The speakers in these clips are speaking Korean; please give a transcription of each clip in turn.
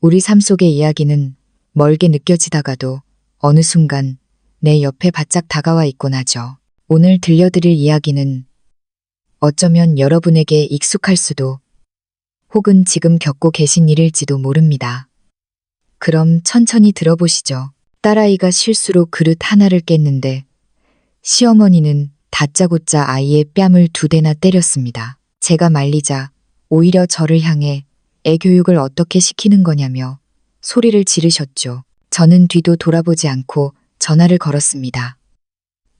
우리 삶 속의 이야기는 멀게 느껴지다가도 어느 순간 내 옆에 바짝 다가와 있곤 하죠. 오늘 들려드릴 이야기는 어쩌면 여러분에게 익숙할 수도 혹은 지금 겪고 계신 일일지도 모릅니다. 그럼 천천히 들어보시죠. 딸아이가 실수로 그릇 하나를 깼는데 시어머니는 다짜고짜 아이의 뺨을 두 대나 때렸습니다. 제가 말리자 오히려 저를 향해 애 교육을 어떻게 시키는 거냐며 소리를 지르셨죠. 저는 뒤도 돌아보지 않고 전화를 걸었습니다.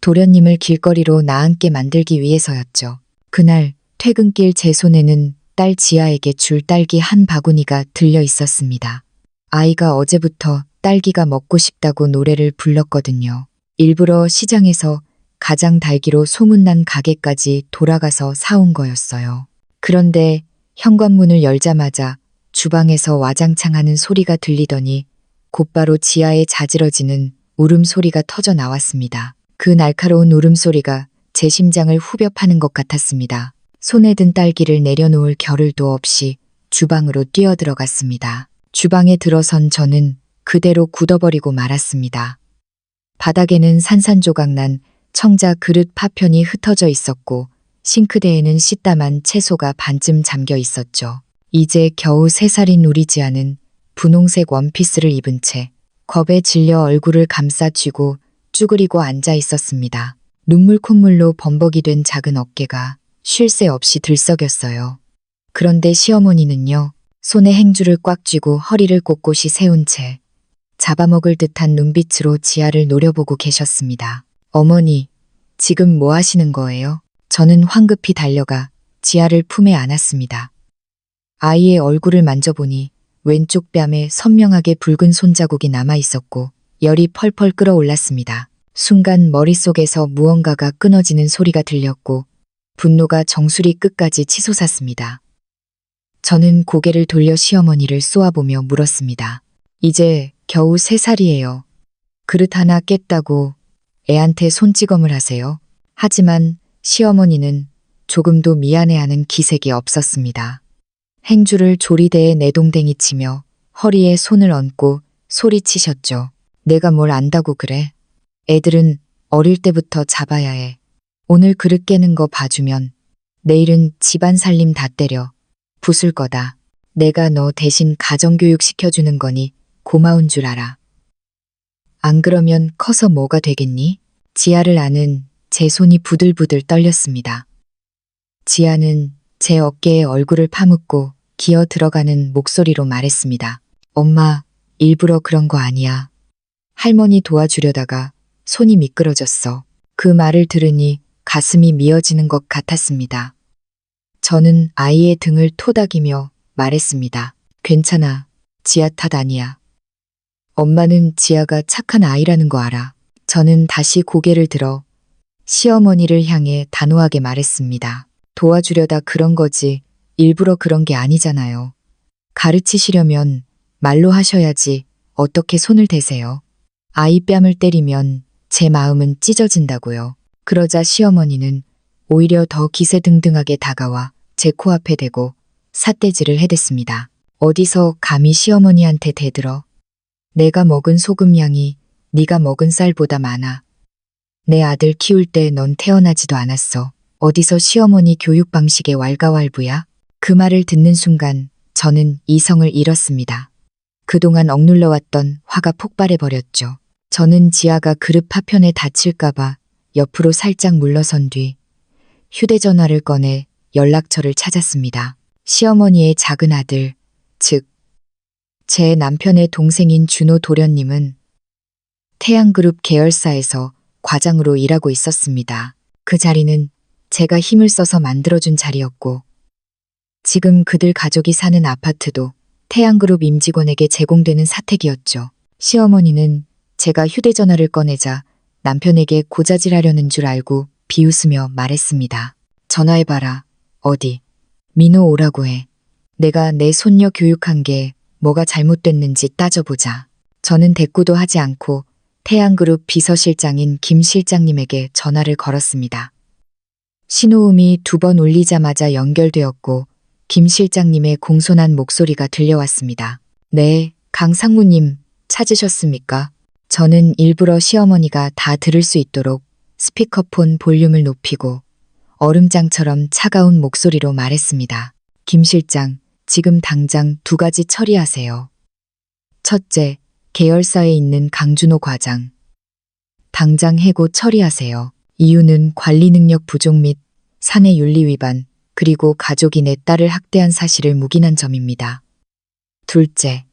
도련님을 길거리로 나앉게 만들기 위해서였죠. 그날 퇴근길 제 손에는 딸 지아에게 줄 딸기 한 바구니가 들려 있었습니다. 아이가 어제부터 딸기가 먹고 싶다고 노래를 불렀거든요. 일부러 시장에서 가장 달기로 소문난 가게까지 돌아가서 사온 거였어요. 그런데 현관문을 열자마자 주방에서 와장창 하는 소리가 들리더니 곧바로 지하에 자지러지는 울음소리가 터져 나왔습니다. 그 날카로운 울음소리가 제 심장을 후벼 파는 것 같았습니다. 손에 든 딸기를 내려놓을 겨를도 없이 주방으로 뛰어들어갔습니다. 주방에 들어선 저는 그대로 굳어버리고 말았습니다. 바닥에는 산산조각 난 청자 그릇 파편이 흩어져 있었고 싱크대에는 씨땀한 채소가 반쯤 잠겨 있었죠. 이제 겨우 세 살인 우리 지아는 분홍색 원피스를 입은 채 겁에 질려 얼굴을 감싸 쥐고 쭈그리고 앉아 있었습니다. 눈물 콧물로 범벅이 된 작은 어깨가 쉴 새 없이 들썩였어요. 그런데 시어머니는요, 손에 행주를 꽉 쥐고 허리를 꼿꼿이 세운 채 잡아먹을 듯한 눈빛으로 지아를 노려보고 계셨습니다. 어머니, 지금 뭐 하시는 거예요? 저는 황급히 달려가 지아를 품에 안았습니다. 아이의 얼굴을 만져보니 왼쪽 뺨에 선명하게 붉은 손자국이 남아 있었고 열이 펄펄 끓어올랐습니다. 순간 머릿속에서 무언가가 끊어지는 소리가 들렸고 분노가 정수리 끝까지 치솟았습니다. 저는 고개를 돌려 시어머니를 쏘아보며 물었습니다. 이제 겨우 세 살이에요. 그릇 하나 깼다고 애한테 손찌검을 하세요. 하지만 시어머니는 조금도 미안해하는 기색이 없었습니다. 행주를 조리대에 내동댕이 치며 허리에 손을 얹고 소리치셨죠. 내가 뭘 안다고 그래. 애들은 어릴 때부터 잡아야 해. 오늘 그릇 깨는 거 봐주면 내일은 집안 살림 다 때려. 부술 거다. 내가 너 대신 가정교육 시켜주는 거니 고마운 줄 알아. 안 그러면 커서 뭐가 되겠니? 지아를 아는 제 손이 부들부들 떨렸습니다. 지아는 제 어깨에 얼굴을 파묻고 기어 들어가는 목소리로 말했습니다. 엄마, 일부러 그런 거 아니야. 할머니 도와주려다가 손이 미끄러졌어. 그 말을 들으니 가슴이 미어지는 것 같았습니다. 저는 아이의 등을 토닥이며 말했습니다. 괜찮아. 지아 탓 아니야. 엄마는 지아가 착한 아이라는 거 알아. 저는 다시 고개를 들어 시어머니를 향해 단호하게 말했습니다. 도와주려다 그런 거지 일부러 그런 게 아니잖아요. 가르치시려면 말로 하셔야지 어떻게 손을 대세요. 아이 뺨을 때리면 제 마음은 찢어진다고요. 그러자 시어머니는 오히려 더 기세등등하게 다가와 제 코앞에 대고 삿대질을 해댔습니다. 어디서 감히 시어머니한테 대들어. 내가 먹은 소금 양이 네가 먹은 쌀보다 많아. 내 아들 키울 때 넌 태어나지도 않았어. 어디서 시어머니 교육 방식의 왈가왈부야? 그 말을 듣는 순간 저는 이성을 잃었습니다. 그동안 억눌러왔던 화가 폭발해버렸죠. 저는 지아가 그릇 파편에 다칠까봐 옆으로 살짝 물러선 뒤 휴대전화를 꺼내 연락처를 찾았습니다. 시어머니의 작은 아들, 즉, 제 남편의 동생인 준호 도련님은 태양그룹 계열사에서 과장으로 일하고 있었습니다. 그 자리는 제가 힘을 써서 만들어준 자리였고, 지금 그들 가족이 사는 아파트도 태양그룹 임직원에게 제공되는 사택이었죠. 시어머니는 제가 휴대전화를 꺼내자 남편에게 고자질하려는 줄 알고 비웃으며 말했습니다. 전화해봐라. 어디? 민호 오라고 해. 내가 내 손녀 교육한 게 뭐가 잘못됐는지 따져보자. 저는 대꾸도 하지 않고 태양그룹 비서실장인 김 실장님에게 전화를 걸었습니다. 신호음이 두 번 울리자마자 연결되었고 김 실장님의 공손한 목소리가 들려왔습니다. 네, 강상무님 찾으셨습니까? 저는 일부러 시어머니가 다 들을 수 있도록 스피커폰 볼륨을 높이고 얼음장처럼 차가운 목소리로 말했습니다. 김 실장, 지금 당장 두 가지 처리하세요. 첫째, 계열사에 있는 강준호 과장. 당장 해고 처리하세요. 이유는 관리 능력 부족 및 사내 윤리 위반, 그리고 가족이 내 딸을 학대한 사실을 묵인한 점입니다. 둘째,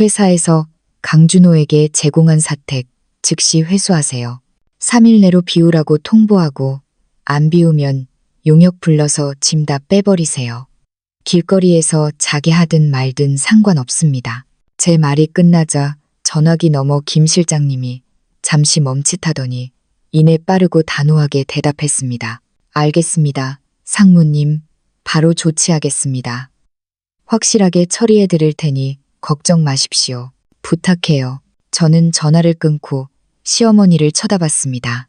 회사에서 강준호에게 제공한 사택 즉시 회수하세요. 3일 내로 비우라고 통보하고 안 비우면 용역 불러서 짐 다 빼버리세요. 길거리에서 자기 하든 말든 상관없습니다. 제 말이 끝나자 전화기 넘어 김 실장님이 잠시 멈칫하더니 이내 빠르고 단호하게 대답했습니다. 알겠습니다. 상무님, 바로 조치하겠습니다. 확실하게 처리해 드릴 테니 걱정 마십시오. 부탁해요. 저는 전화를 끊고 시어머니를 쳐다봤습니다.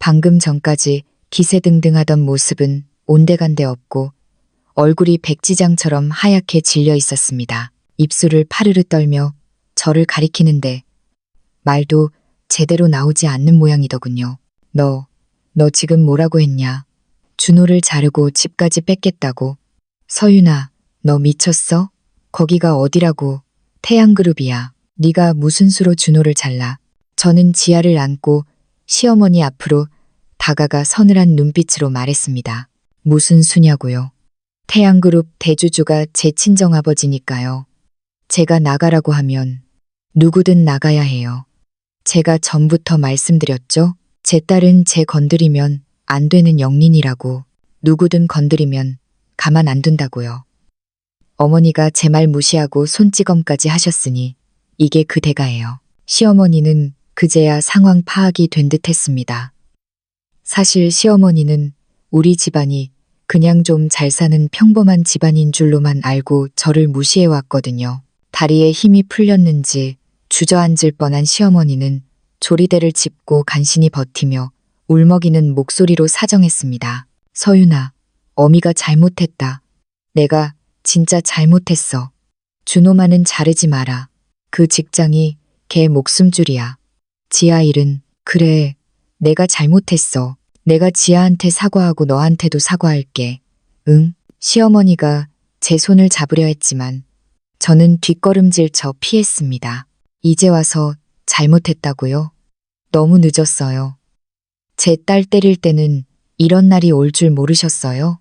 방금 전까지 기세등등하던 모습은 온데간데 없고 얼굴이 백지장처럼 하얗게 질려 있었습니다. 입술을 파르르 떨며 저를 가리키는데 말도 제대로 나오지 않는 모양이더군요. 너, 너 지금 뭐라고 했냐? 준호를 자르고 집까지 뺏겠다고. 서윤아, 너 미쳤어? 거기가 어디라고? 태양그룹이야. 네가 무슨 수로 준호를 잘라. 저는 지아를 안고 시어머니 앞으로 다가가 서늘한 눈빛으로 말했습니다. 무슨 수냐고요? 태양그룹 대주주가 제 친정아버지니까요. 제가 나가라고 하면 누구든 나가야 해요. 제가 전부터 말씀드렸죠? 제 딸은 제 건드리면 안 되는 영린이라고 누구든 건드리면 가만 안 둔다고요. 어머니가 제 말 무시하고 손찌검까지 하셨으니 이게 그 대가예요. 시어머니는 그제야 상황 파악이 된 듯 했습니다. 사실 시어머니는 우리 집안이 그냥 좀 잘 사는 평범한 집안인 줄로만 알고 저를 무시해 왔거든요. 다리에 힘이 풀렸는지 주저앉을 뻔한 시어머니는 조리대를 짚고 간신히 버티며 울먹이는 목소리로 사정했습니다. 서윤아, 어미가 잘못했다. 내가 진짜 잘못했어. 준호만은 자르지 마라. 그 직장이 걔 목숨줄이야. 지아 일은 그래. 내가 잘못했어. 내가 지아한테 사과하고 너한테도 사과할게. 응? 시어머니가 제 손을 잡으려 했지만 저는 뒷걸음질 쳐 피했습니다. 이제 와서 잘못했다고요? 너무 늦었어요. 제 딸 때릴 때는 이런 날이 올 줄 모르셨어요?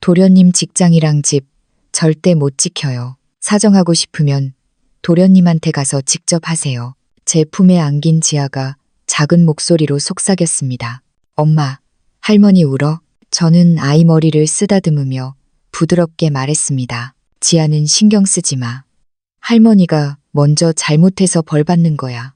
도련님 직장이랑 집 절대 못 지켜요. 사정하고 싶으면 도련님한테 가서 직접 하세요. 제 품에 안긴 지아가 작은 목소리로 속삭였습니다. 엄마, 할머니 울어? 저는 아이 머리를 쓰다듬으며 부드럽게 말했습니다. 지아는 신경 쓰지 마. 할머니가 먼저 잘못해서 벌 받는 거야.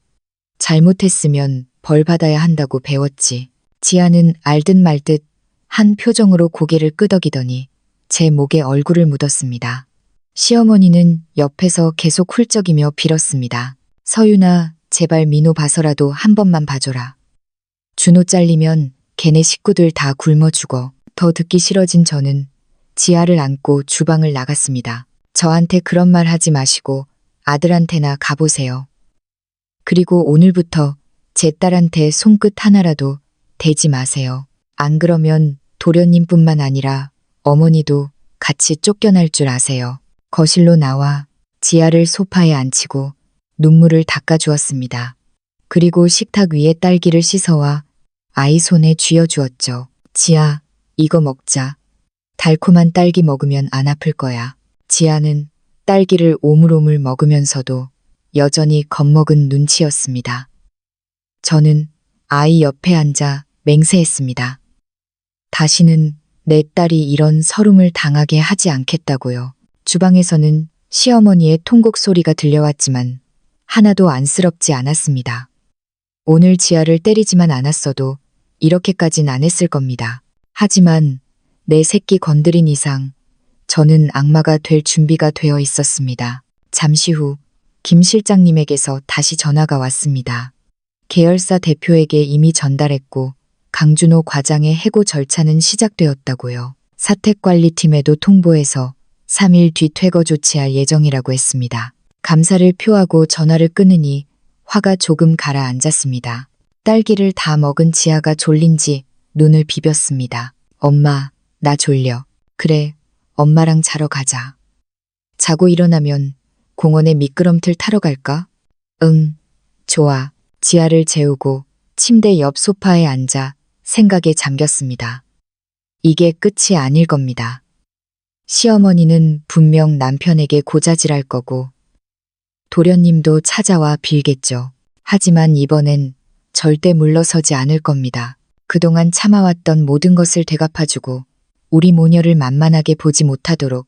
잘못했으면 벌 받아야 한다고 배웠지. 지아는 알듯 말듯 한 표정으로 고개를 끄덕이더니 제 목에 얼굴을 묻었습니다. 시어머니는 옆에서 계속 훌쩍이며 빌었습니다. 서윤아, 제발 민호 봐서라도 한 번만 봐줘라. 준호 잘리면 걔네 식구들 다 굶어 죽어. 더 듣기 싫어진 저는 지아를 안고 주방을 나갔습니다. 저한테 그런 말 하지 마시고 아들한테나 가보세요. 그리고 오늘부터 제 딸한테 손끝 하나라도 대지 마세요. 안 그러면 도련님뿐만 아니라 어머니도 같이 쫓겨날 줄 아세요. 거실로 나와 지아를 소파에 앉히고 눈물을 닦아주었습니다. 그리고 식탁 위에 딸기를 씻어와 아이 손에 쥐어주었죠. 지아, 이거 먹자. 달콤한 딸기 먹으면 안 아플 거야. 지아는 딸기를 오물오물 먹으면서도 여전히 겁먹은 눈치였습니다. 저는 아이 옆에 앉아 맹세했습니다. 다시는 내 딸이 이런 서름을 당하게 하지 않겠다고요. 주방에서는 시어머니의 통곡 소리가 들려왔지만 하나도 안쓰럽지 않았습니다. 오늘 지아를 때리지만 않았어도 이렇게까진 안 했을 겁니다. 하지만 내 새끼 건드린 이상 저는 악마가 될 준비가 되어 있었습니다. 잠시 후 김 실장님에게서 다시 전화가 왔습니다. 계열사 대표에게 이미 전달했고 강준호 과장의 해고 절차는 시작되었다고요. 사택관리팀에도 통보해서 3일 뒤 퇴거 조치할 예정이라고 했습니다. 감사를 표하고 전화를 끊으니 화가 조금 가라앉았습니다. 딸기를 다 먹은 지아가 졸린지 눈을 비볐습니다. 엄마, 나 졸려. 그래, 엄마랑 자러 가자. 자고 일어나면 공원에 미끄럼틀 타러 갈까? 응, 좋아. 지아를 재우고 침대 옆 소파에 앉아 생각에 잠겼습니다. 이게 끝이 아닐 겁니다. 시어머니는 분명 남편에게 고자질할 거고, 도련님도 찾아와 빌겠죠. 하지만 이번엔 절대 물러서지 않을 겁니다. 그동안 참아왔던 모든 것을 되갚아주고, 우리 모녀를 만만하게 보지 못하도록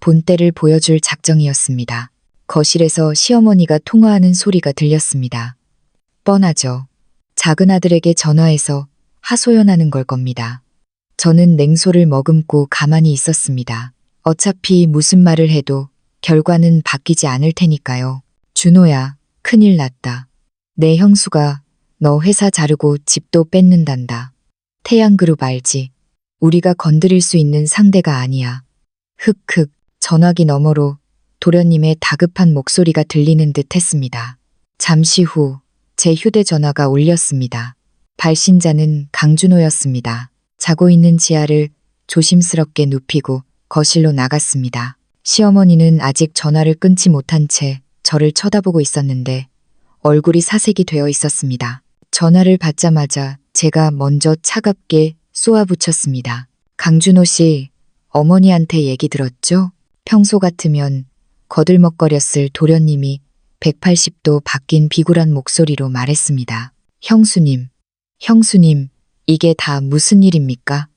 본때를 보여줄 작정이었습니다. 거실에서 시어머니가 통화하는 소리가 들렸습니다. 뻔하죠. 작은 아들에게 전화해서 하소연하는 걸 겁니다. 저는 냉소를 머금고 가만히 있었습니다. 어차피 무슨 말을 해도 결과는 바뀌지 않을 테니까요. 준호야, 큰일 났다. 내 형수가 너 회사 자르고 집도 뺏는단다. 태양그룹 알지? 우리가 건드릴 수 있는 상대가 아니야. 흑흑, 전화기 너머로 도련님의 다급한 목소리가 들리는 듯 했습니다. 잠시 후 제 휴대전화가 울렸습니다. 발신자는 강준호였습니다. 자고 있는 지아를 조심스럽게 눕히고 거실로 나갔습니다. 시어머니는 아직 전화를 끊지 못한 채 저를 쳐다보고 있었는데 얼굴이 사색이 되어 있었습니다. 전화를 받자마자 제가 먼저 차갑게 쏘아붙였습니다. 강준호 씨, 어머니한테 얘기 들었죠? 평소 같으면 거들먹거렸을 도련님이 180도 바뀐 비굴한 목소리로 말했습니다. 형수님, 형수님, 이게 다 무슨 일입니까?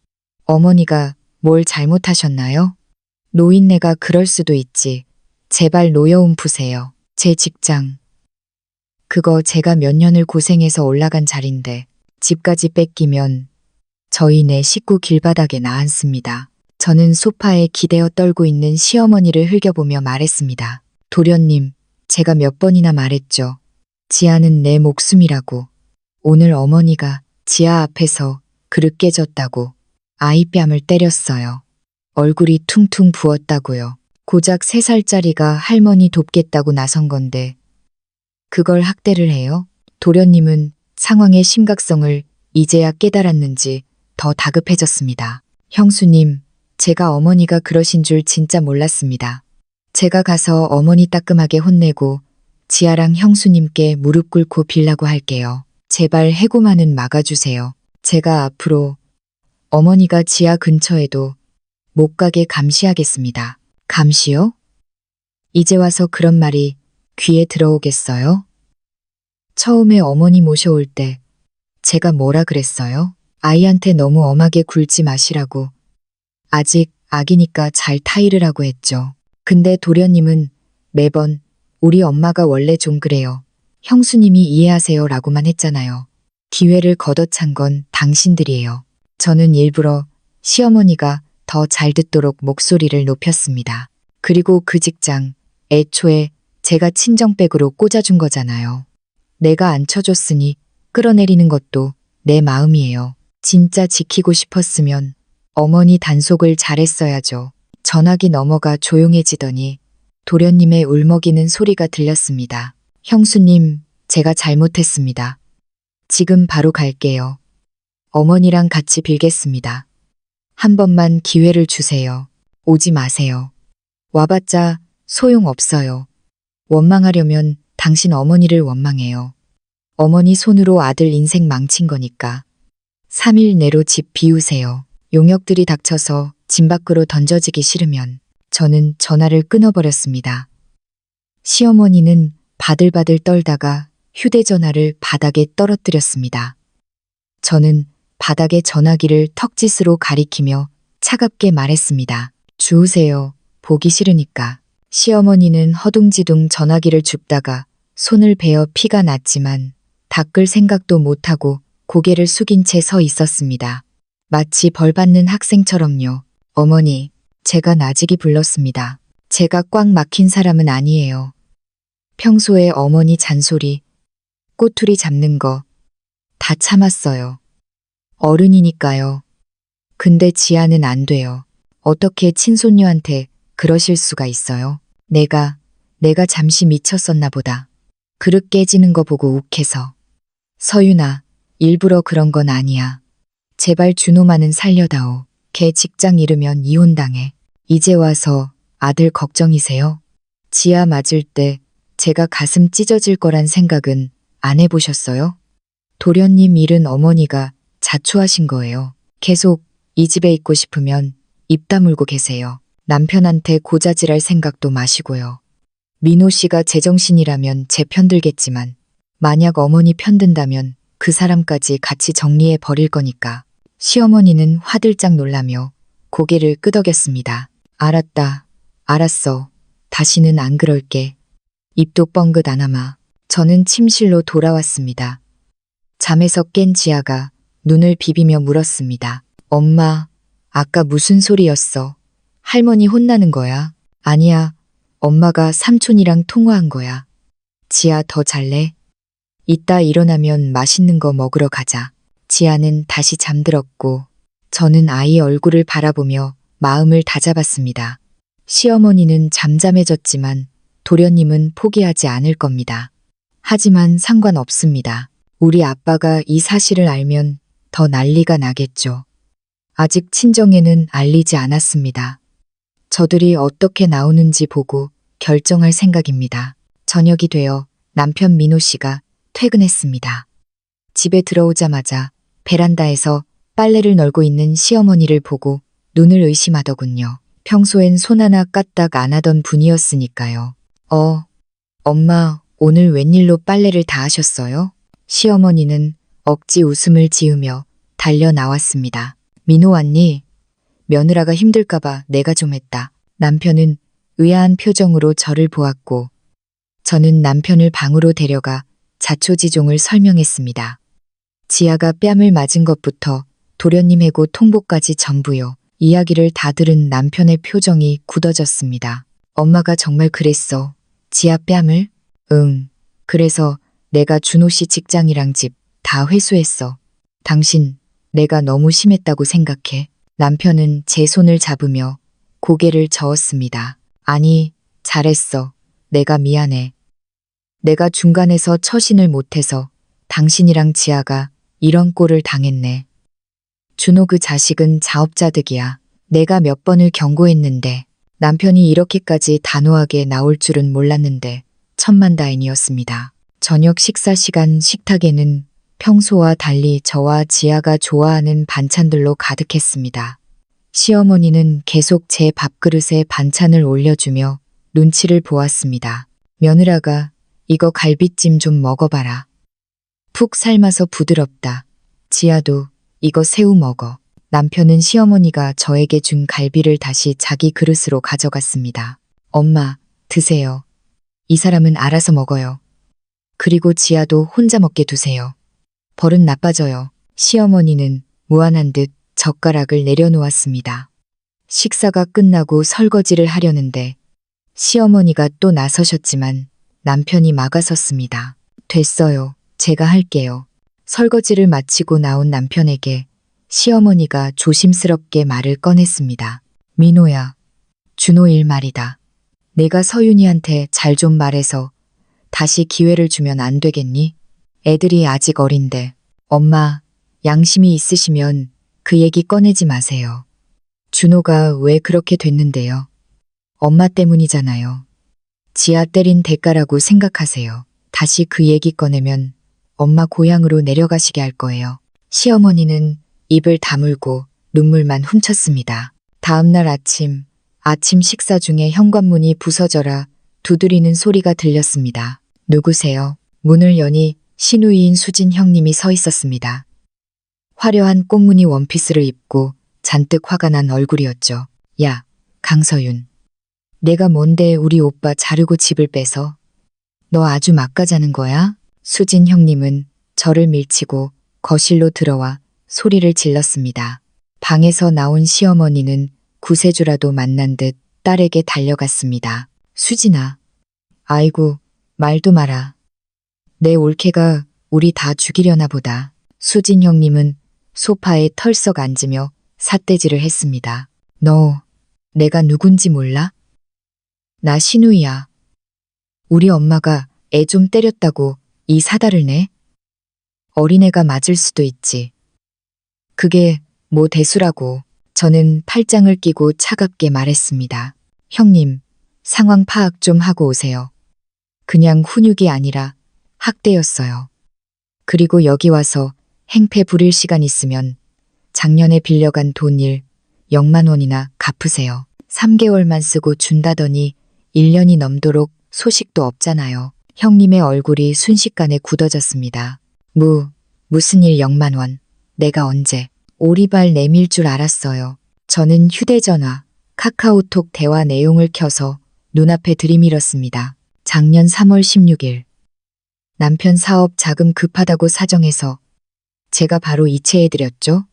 어머니가 뭘 잘못하셨나요? 노인네가 그럴 수도 있지. 제발 노여움 푸세요. 제 직장. 그거 제가 몇 년을 고생해서 올라간 자리인데 집까지 뺏기면 저희 네 식구 길바닥에 나앉습니다. 저는 소파에 기대어 떨고 있는 시어머니를 흘겨보며 말했습니다. 도련님, 제가 몇 번이나 말했죠. 지아는 내 목숨이라고. 오늘 어머니가 지아 앞에서 그릇 깨졌다고 아이 뺨을 때렸어요. 얼굴이 퉁퉁 부었다고요. 고작 세 살짜리가 할머니 돕겠다고 나선 건데 그걸 학대를 해요? 도련님은 상황의 심각성을 이제야 깨달았는지 더 다급해졌습니다. 형수님, 제가 어머니가 그러신 줄 진짜 몰랐습니다. 제가 가서 어머니 따끔하게 혼내고 지아랑 형수님께 무릎 꿇고 빌라고 할게요. 제발 해고만은 막아주세요. 제가 앞으로 어머니가 지아 근처에도 못 가게 감시하겠습니다. 감시요? 이제 와서 그런 말이 귀에 들어오겠어요? 처음에 어머니 모셔올 때 제가 뭐라 그랬어요? 아이한테 너무 엄하게 굴지 마시라고. 아직 아기니까 잘 타이르 라고 했죠. 근데 도련님은 매번 우리 엄마가 원래 좀 그래요. 형수님이 이해하세요 라고만 했잖아요. 기회를 걷어찬 건 당신들이에요. 저는 일부러 시어머니가 더 잘 듣도록 목소리를 높였습니다. 그리고 그 직장, 애초에 제가 친정백으로 꽂아준 거잖아요. 내가 안 쳐줬으니 끌어내리는 것도 내 마음이에요. 진짜 지키고 싶었으면 어머니 단속을 잘했어야죠. 전화기 넘어가 조용해지더니 도련님의 울먹이는 소리가 들렸습니다. 형수님, 제가 잘못했습니다. 지금 바로 갈게요. 어머니랑 같이 빌겠습니다. 한 번만 기회를 주세요. 오지 마세요. 와봤자 소용없어요. 원망하려면 당신 어머니를 원망해요. 어머니 손으로 아들 인생 망친 거니까. 3일 내로 집 비우세요. 용역들이 닥쳐서 집 밖으로 던져지기 싫으면 저는 전화를 끊어버렸습니다. 시어머니는 바들바들 떨다가 휴대전화를 바닥에 떨어뜨렸습니다. 저는 바닥에 전화기를 턱짓으로 가리키며 차갑게 말했습니다. 주우세요. 보기 싫으니까. 시어머니는 허둥지둥 전화기를 줍다가 손을 베어 피가 났지만 닦을 생각도 못하고 고개를 숙인 채 서 있었습니다. 마치 벌 받는 학생처럼요. 어머니, 제가 나직이 불렀습니다. 제가 꽉 막힌 사람은 아니에요. 평소에 어머니 잔소리, 꼬투리 잡는 거 다 참았어요. 어른이니까요. 근데 지아는 안 돼요. 어떻게 친손녀한테 그러실 수가 있어요? 내가 내가 잠시 미쳤었나 보다. 그릇 깨지는 거 보고 욱해서. 서윤아, 일부러 그런 건 아니야. 제발 준호만은 살려다오. 걔 직장 잃으면 이혼당해. 이제 와서 아들 걱정이세요? 지아 맞을 때 제가 가슴 찢어질 거란 생각은 안 해보셨어요? 도련님 일은 어머니가 자초하신 거예요. 계속 이 집에 있고 싶으면 입 다물고 계세요. 남편한테 고자질할 생각도 마시고요. 민호 씨가 제정신이라면 제 편들겠지만 만약 어머니 편든다면 그 사람까지 같이 정리해 버릴 거니까. 시어머니는 화들짝 놀라며 고개를 끄덕였습니다. 알았다. 알았어. 다시는 안 그럴게. 입도 뻥긋 안 하마. 저는 침실로 돌아왔습니다. 잠에서 깬 지아가 눈을 비비며 물었습니다. 엄마, 아까 무슨 소리였어? 할머니 혼나는 거야? 아니야. 엄마가 삼촌이랑 통화한 거야. 지아 더 잘래? 이따 일어나면 맛있는 거 먹으러 가자. 지아는 다시 잠들었고 저는 아이 얼굴을 바라보며 마음을 다잡았습니다. 시어머니는 잠잠해졌지만 도련님은 포기하지 않을 겁니다. 하지만 상관없습니다. 우리 아빠가 이 사실을 알면 더 난리가 나겠죠. 아직 친정에는 알리지 않았습니다. 저들이 어떻게 나오는지 보고 결정할 생각입니다. 저녁이 되어 남편 민호 씨가 퇴근했습니다. 집에 들어오자마자 베란다에서 빨래를 널고 있는 시어머니를 보고 눈을 의심하더군요. 평소엔 손 하나 까딱 안 하던 분이었으니까요. 어, 엄마, 오늘 웬일로 빨래를 다 하셨어요? 시어머니는 억지 웃음을 지으며 달려 나왔습니다. 민호 왔니? 며느라가 힘들까봐 내가 좀 했다. 남편은 의아한 표정으로 저를 보았고, 저는 남편을 방으로 데려가 자초지종을 설명했습니다. 지아가 뺨을 맞은 것부터 도련님 해고 통보까지 전부요. 이야기를 다 들은 남편의 표정이 굳어졌습니다. 엄마가 정말 그랬어. 지아 뺨을? 응. 그래서 내가 준호 씨 직장이랑 집 다 회수했어. 당신, 내가 너무 심했다고 생각해. 남편은 제 손을 잡으며 고개를 저었습니다. 아니, 잘했어. 내가 미안해. 내가 중간에서 처신을 못해서 당신이랑 지아가 이런 꼴을 당했네. 준호 그 자식은 자업자득이야. 내가 몇 번을 경고했는데 남편이 이렇게까지 단호하게 나올 줄은 몰랐는데 천만다행이었습니다. 저녁 식사 시간 식탁에는 평소와 달리 저와 지아가 좋아하는 반찬들로 가득했습니다. 시어머니는 계속 제 밥그릇에 반찬을 올려주며 눈치를 보았습니다. 며느라가 이거 갈비찜 좀 먹어봐라. 푹 삶아서 부드럽다. 지아도 이거 새우 먹어. 남편은 시어머니가 저에게 준 갈비를 다시 자기 그릇으로 가져갔습니다. 엄마, 드세요. 이 사람은 알아서 먹어요. 그리고 지아도 혼자 먹게 두세요. 버릇 나빠져요. 시어머니는 무안한 듯 젓가락을 내려놓았습니다. 식사가 끝나고 설거지를 하려는데 시어머니가 또 나서셨지만 남편이 막아섰습니다. 됐어요. 제가 할게요. 설거지를 마치고 나온 남편에게 시어머니가 조심스럽게 말을 꺼냈습니다. 민호야, 준호 일 말이다. 내가 서윤이한테 잘 좀 말해서 다시 기회를 주면 안 되겠니? 애들이 아직 어린데. 엄마, 양심이 있으시면 그 얘기 꺼내지 마세요. 준호가 왜 그렇게 됐는데요? 엄마 때문이잖아요. 지아 때린 대가라고 생각하세요. 다시 그 얘기 꺼내면 엄마 고향으로 내려가시게 할 거예요. 시어머니는 입을 다물고 눈물만 훔쳤습니다. 다음날 아침, 아침 식사 중에 현관문이 부서져라 두드리는 소리가 들렸습니다. 누구세요? 문을 여니 신우이인 수진 형님이 서 있었습니다. 화려한 꽃무늬 원피스를 입고 잔뜩 화가 난 얼굴이었죠. 야, 강서윤. 내가 뭔데 우리 오빠 자르고 집을 빼서? 너 아주 막가자는 거야? 수진 형님은 저를 밀치고 거실로 들어와 소리를 질렀습니다. 방에서 나온 시어머니는 구세주라도 만난 듯 딸에게 달려갔습니다. 수진아. 아이고, 말도 마라. 내 올케가 우리 다 죽이려나 보다. 수진 형님은 소파에 털썩 앉으며 삿대질을 했습니다. 너, 내가 누군지 몰라? 나 신우이야. 우리 엄마가 애 좀 때렸다고 이 사다를 내? 어린애가 맞을 수도 있지. 그게 뭐 대수라고 저는 팔짱을 끼고 차갑게 말했습니다. 형님, 상황 파악 좀 하고 오세요. 그냥 훈육이 아니라 학대였어요. 그리고 여기 와서 행패 부릴 시간 있으면 작년에 빌려간 돈 일 0만 원이나 갚으세요. 3개월만 쓰고 준다더니 1년이 넘도록 소식도 없잖아요. 형님의 얼굴이 순식간에 굳어졌습니다. 무, 무슨 일 0만 원. 내가 언제 오리발 내밀 줄 알았어요. 저는 휴대전화, 카카오톡 대화 내용을 켜서 눈앞에 들이밀었습니다. 작년 3월 16일. 남편 사업 자금 급하다고 사정해서 제가 바로 이체해드렸죠?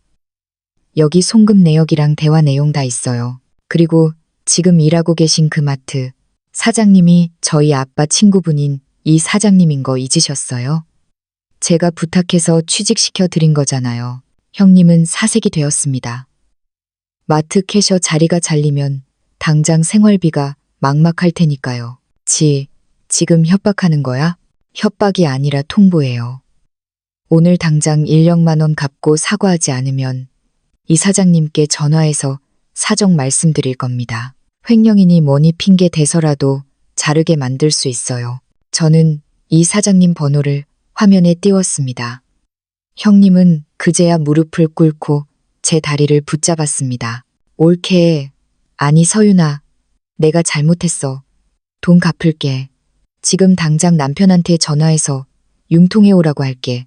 여기 송금 내역이랑 대화 내용 다 있어요. 그리고 지금 일하고 계신 그 마트 사장님이 저희 아빠 친구분인 이 사장님인 거 잊으셨어요? 제가 부탁해서 취직시켜 드린 거잖아요. 형님은 사색이 되었습니다. 마트 캐셔 자리가 잘리면 당장 생활비가 막막할 테니까요. 지, 지금 협박하는 거야? 협박이 아니라 통보예요. 오늘 당장 1력만 원 갚고 사과하지 않으면 이 사장님께 전화해서 사정 말씀드릴 겁니다. 횡령이니 뭐니 핑계 대서라도 자르게 만들 수 있어요. 저는 이 사장님 번호를 화면에 띄웠습니다. 형님은 그제야 무릎을 꿇고 제 다리를 붙잡았습니다. 옳게, 아니 서윤아, 내가 잘못했어. 돈 갚을게. 지금 당장 남편한테 전화해서 융통해 오라고 할게.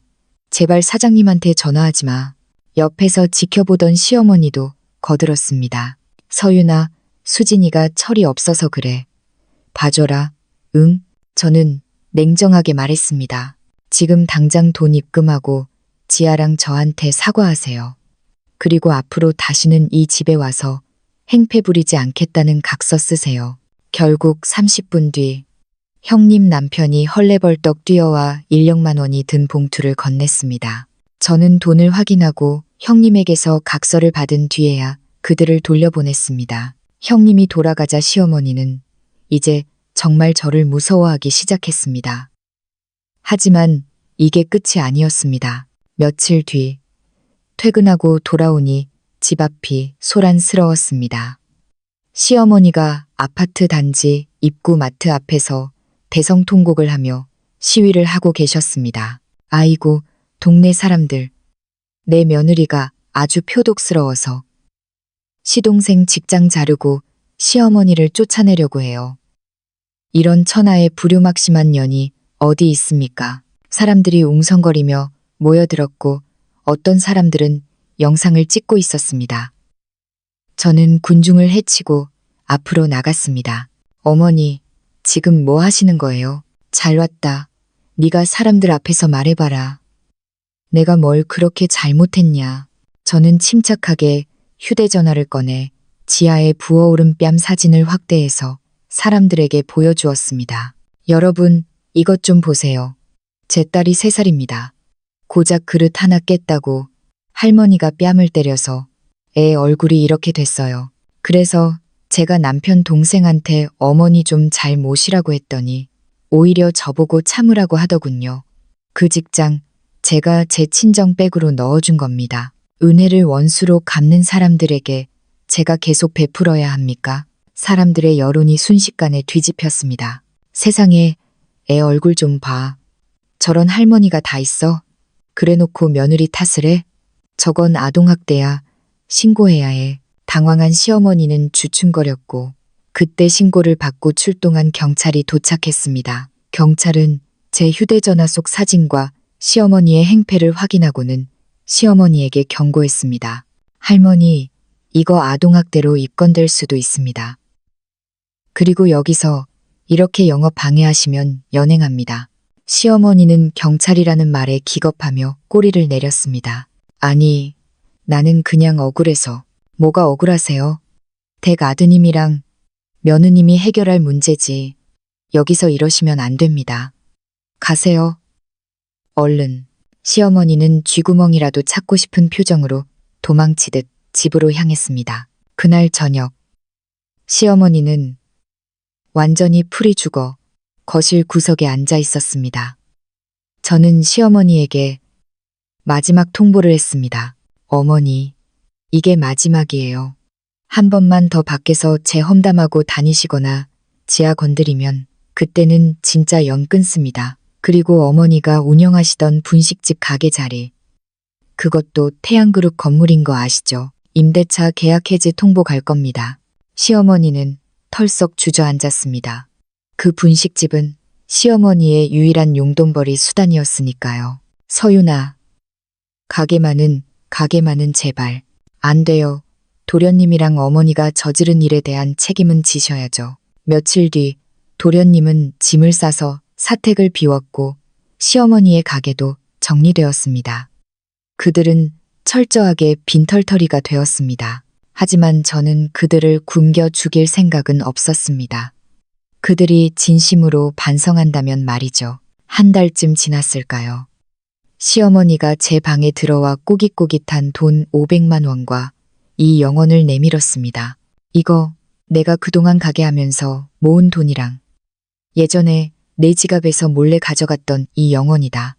제발 사장님한테 전화하지 마. 옆에서 지켜보던 시어머니도 거들었습니다. 서윤아, 수진이가 철이 없어서 그래. 봐줘라. 응? 저는 냉정하게 말했습니다. 지금 당장 돈 입금하고 지아랑 저한테 사과하세요. 그리고 앞으로 다시는 이 집에 와서 행패 부리지 않겠다는 각서 쓰세요. 결국 30분 뒤 형님 남편이 헐레벌떡 뛰어와 1력만 원이 든 봉투를 건넸습니다. 저는 돈을 확인하고 형님에게서 각서를 받은 뒤에야 그들을 돌려보냈습니다. 형님이 돌아가자 시어머니는 이제 정말 저를 무서워하기 시작했습니다. 하지만 이게 끝이 아니었습니다. 며칠 뒤 퇴근하고 돌아오니 집 앞이 소란스러웠습니다. 시어머니가 아파트 단지 입구 마트 앞에서 대성통곡을 하며 시위를 하고 계셨습니다. 아이고, 동네 사람들. 내 며느리가 아주 표독스러워서 시동생 직장 자르고 시어머니를 쫓아내려고 해요. 이런 천하의 불효막심한 년이 어디 있습니까? 사람들이 웅성거리며 모여들었고 어떤 사람들은 영상을 찍고 있었습니다. 저는 군중을 해치고 앞으로 나갔습니다. 어머니, 지금 뭐 하시는 거예요? 잘 왔다. 네가 사람들 앞에서 말해봐라. 내가 뭘 그렇게 잘못했냐. 저는 침착하게 휴대전화를 꺼내 지하의 부어오른 뺨 사진을 확대해서 사람들에게 보여주었습니다. 여러분, 이것 좀 보세요. 제 딸이 3살입니다. 고작 그릇 하나 깼다고 할머니가 뺨을 때려서 애 얼굴이 이렇게 됐어요. 그래서 제가 남편 동생한테 어머니 좀 잘 모시라고 했더니 오히려 저보고 참으라고 하더군요. 그 직장 제가 제 친정 백으로 넣어준 겁니다. 은혜를 원수로 갚는 사람들에게 제가 계속 베풀어야 합니까? 사람들의 여론이 순식간에 뒤집혔습니다. 세상에 애 얼굴 좀 봐. 저런 할머니가 다 있어. 그래 놓고 며느리 탓을 해? 저건 아동학대야. 신고해야 해. 당황한 시어머니는 주춤거렸고 그때 신고를 받고 출동한 경찰이 도착했습니다. 경찰은 제 휴대전화 속 사진과 시어머니의 행패를 확인하고는 시어머니에게 경고했습니다. 할머니, 이거 아동학대로 입건될 수도 있습니다. 그리고 여기서 이렇게 영업 방해하시면 연행합니다. 시어머니는 경찰이라는 말에 기겁하며 꼬리를 내렸습니다. 아니, 나는 그냥 억울해서. 뭐가 억울하세요? 댁 아드님이랑 며느님이 해결할 문제지. 여기서 이러시면 안 됩니다. 가세요. 얼른. 시어머니는 쥐구멍이라도 찾고 싶은 표정으로 도망치듯 집으로 향했습니다. 그날 저녁. 시어머니는 완전히 풀이 죽어 거실 구석에 앉아 있었습니다. 저는 시어머니에게 마지막 통보를 했습니다. 어머니, 이게 마지막이에요. 한 번만 더 밖에서 제 험담하고 다니시거나 지하 건드리면 그때는 진짜 연 끊습니다. 그리고 어머니가 운영하시던 분식집 가게 자리. 그것도 태양그룹 건물인 거 아시죠? 임대차 계약 해지 통보 갈 겁니다. 시어머니는 털썩 주저앉았습니다. 그 분식집은 시어머니의 유일한 용돈벌이 수단이었으니까요. 서윤아. 가게만은, 가게만은 제발. 안 돼요. 도련님이랑 어머니가 저지른 일에 대한 책임은 지셔야죠. 며칠 뒤 도련님은 짐을 싸서 사택을 비웠고 시어머니의 가게도 정리되었습니다. 그들은 철저하게 빈털터리가 되었습니다. 하지만 저는 그들을 굶겨 죽일 생각은 없었습니다. 그들이 진심으로 반성한다면 말이죠. 한 달쯤 지났을까요? 시어머니가 제 방에 들어와 꼬깃꼬깃한 돈 500만 원과 이 영혼을 내밀었습니다. 이거 내가 그동안 가게 하면서 모은 돈이랑 예전에 내 지갑에서 몰래 가져갔던 이 영혼이다.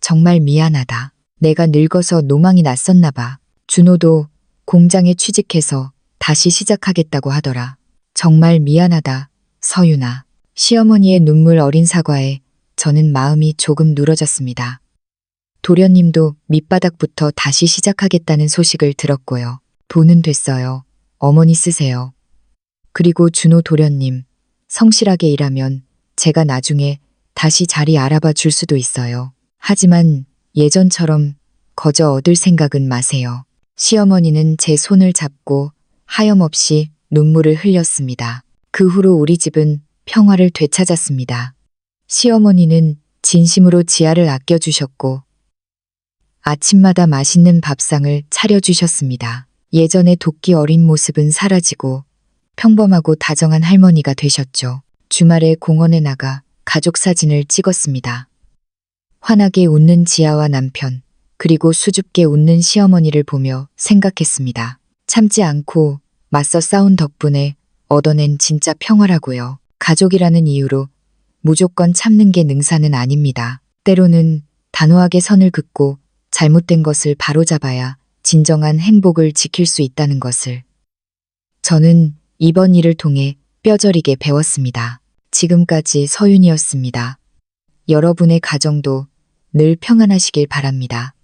정말 미안하다. 내가 늙어서 노망이 났었나 봐. 준호도 공장에 취직해서 다시 시작하겠다고 하더라. 정말 미안하다. 서윤아. 시어머니의 눈물 어린 사과에 저는 마음이 조금 누러졌습니다. 도련님도 밑바닥부터 다시 시작하겠다는 소식을 들었고요. 돈은 됐어요. 어머니 쓰세요. 그리고 준호 도련님, 성실하게 일하면 제가 나중에 다시 자리 알아봐 줄 수도 있어요. 하지만 예전처럼 거저 얻을 생각은 마세요. 시어머니는 제 손을 잡고 하염없이 눈물을 흘렸습니다. 그 후로 우리 집은 평화를 되찾았습니다. 시어머니는 진심으로 지아를 아껴주셨고 아침마다 맛있는 밥상을 차려주셨습니다. 예전의 도끼 어린 모습은 사라지고 평범하고 다정한 할머니가 되셨죠. 주말에 공원에 나가 가족 사진을 찍었습니다. 환하게 웃는 지아와 남편, 그리고 수줍게 웃는 시어머니를 보며 생각했습니다. 참지 않고 맞서 싸운 덕분에 얻어낸 진짜 평화라고요. 가족이라는 이유로 무조건 참는 게 능사는 아닙니다. 때로는 단호하게 선을 긋고 잘못된 것을 바로잡아야 진정한 행복을 지킬 수 있다는 것을 저는 이번 일을 통해 뼈저리게 배웠습니다. 지금까지 서윤이었습니다. 여러분의 가정도 늘 평안하시길 바랍니다.